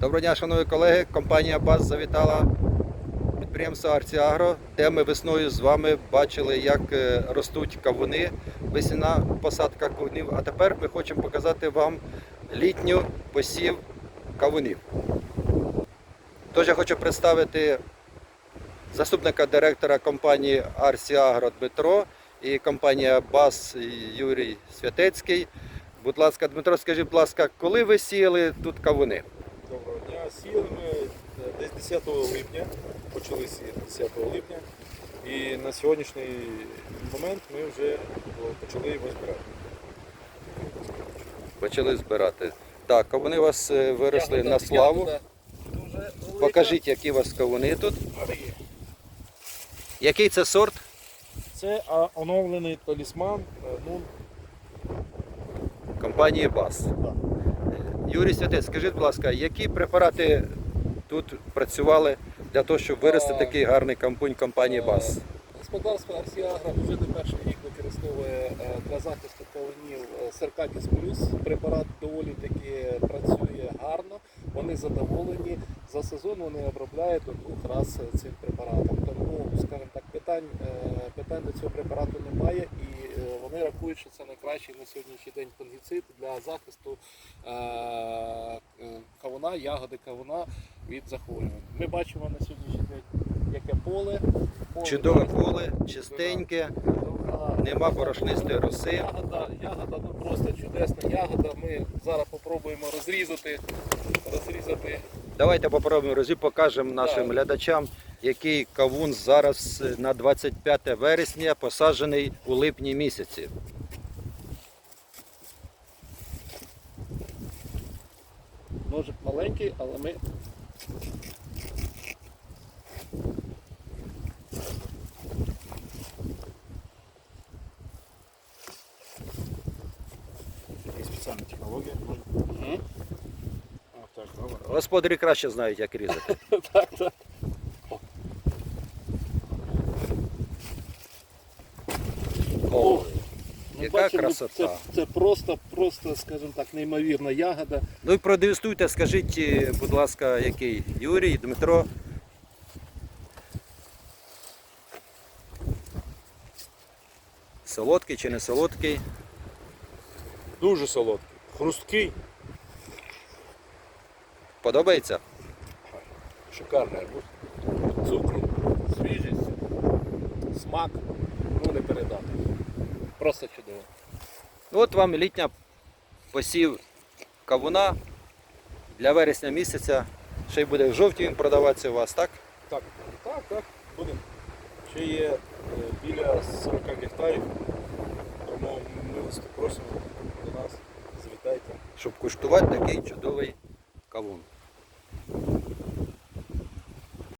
Доброго дня, шановні колеги. Компанія БАЗ завітала підприємство Арціагро, де ми весною з вами бачили, як е, ростуть кавуни, весняна посадка кавунів. А тепер ми хочемо показати вам літню посів кавунів. Тож я хочу представити заступника директора компанії Арсіагро Дмитро і компанія БАЗ Юрій Святецький. Будь ласка, Дмитро, скажіть, будь ласка, коли ви сіяли тут кавуни? Сіяли ми е, десь 10 липня, почали сіяти 10 липня. І на сьогоднішній момент ми вже почали його збирати. Почали збирати. Так, кавуни у вас е, виросли на славу. Покажіть, які у вас кавуни тут. Який це сорт? Це а, оновлений талісман. е, Ну, Компанії БАС. да. Юрій Святець, скажіть, будь ласка, які препарати тут працювали для того, щоб вирости такий гарний кампунь компанії БАС? Господарство Арсіагра вже не перший рік використовує е, для захисту кавунів е, Серкатіс Плюс. Препарат доволі таки працює гарно, вони задоволені. За сезон вони обробляють до двох разів цим препаратом. Тому, скажімо так, питань, е, питань до цього препарату немає і е, вони рахують, що це найкращий на сьогоднішній день фунгіцид для захисту е, е, кавуна, ягоди кавуна від захворювань. Ми бачимо на сьогоднішній день яке поле. Поле Чудове поле, чистеньке, нема борошнистої роси. Ягода, ягода ну просто чудесна ягода. Ми зараз спробуємо розрізати, розрізати. Давайте попробуємо розі покажемо нашим глядачам, який кавун зараз е, на 25 вересня посаджений у липні місяці. Ножик маленький, але ми. Господарі краще знають, як різати. Так, так. О, Ми Яка бачимо, красота. Це, це просто, просто, скажімо так, неймовірна ягода. Ну і продегустуйте, скажіть, е, будь ласка, який Юрій, Дмитро. Солодкий чи не солодкий? Дуже солодкий, хрусткий, Подобається? Шикарний арбуз. Цукру, свіжість, смак, ну не передати. Просто чудово. Ну, От вам літня посів кавуна для вересня місяця. Ще й буде в жовтні він продаватися у вас, так? Так, так, так, будемо. Ще є е, біля 40 гектарів, тому милості просимо до нас, завітайте. Щоб куштувати такий чудовий кавун.